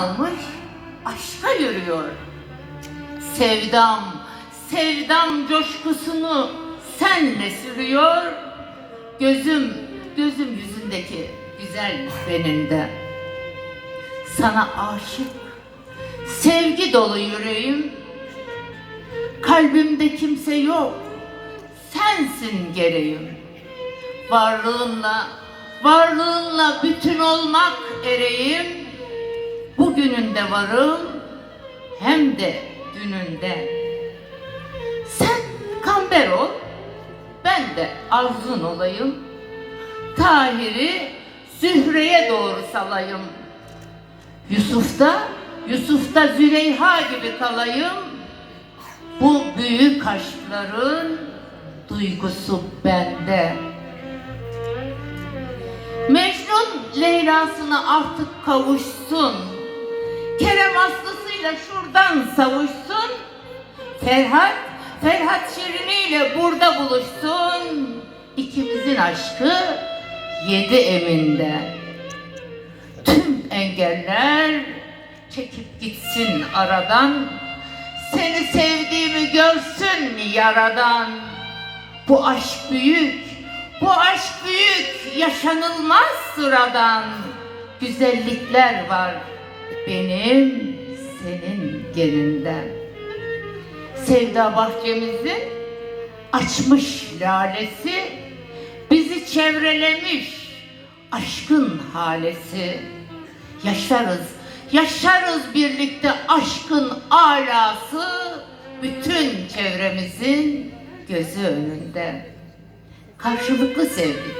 almış aşka yürüyor. Sevdam, sevdam coşkusunu senle sürüyor. Gözüm, gözüm yüzündeki güzel beninde. Sana aşık, sevgi dolu yüreğim. Kalbimde kimse yok, sensin gereğim. Varlığınla, varlığınla bütün olmak ereğim. Bugününde varım, hem de dününde. Sen kamber ol, ben de arzun olayım. Tahir'i Zühre'ye doğru salayım. Yusuf'ta, Yusuf'ta Züleyha gibi kalayım. Bu büyük aşkların duygusu bende. Mecnun Leyla'sına artık kavuşsun. Kerem Aslı'sıyla şuradan savuşsun. Ferhat, Ferhat Şirini ile burada buluşsun. İkimizin aşkı yedi eminde. Tüm engeller çekip gitsin aradan. Seni sevdiğimi görsün yaradan. Bu aşk büyük, bu aşk büyük, yaşanılmaz sıradan. Güzellikler var benim senin gelinden. Sevda bahçemizin açmış lalesi, bizi çevrelemiş aşkın halesi. Yaşarız, yaşarız birlikte aşkın alası, bütün çevremizin gözü önünde. Karşılıklı sevdik,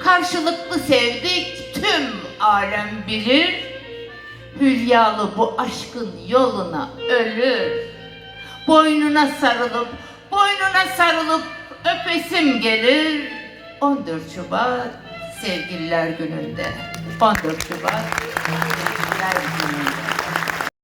karşılıklı sevdik, tüm alem bilir. Hülyalı bu aşkın yoluna ölür. Boynuna sarılıp, boynuna sarılıp öpesim gelir. 14 Şubat Sevgililer Günü'nde. 14 Şubat Sevgililer Günü'nde.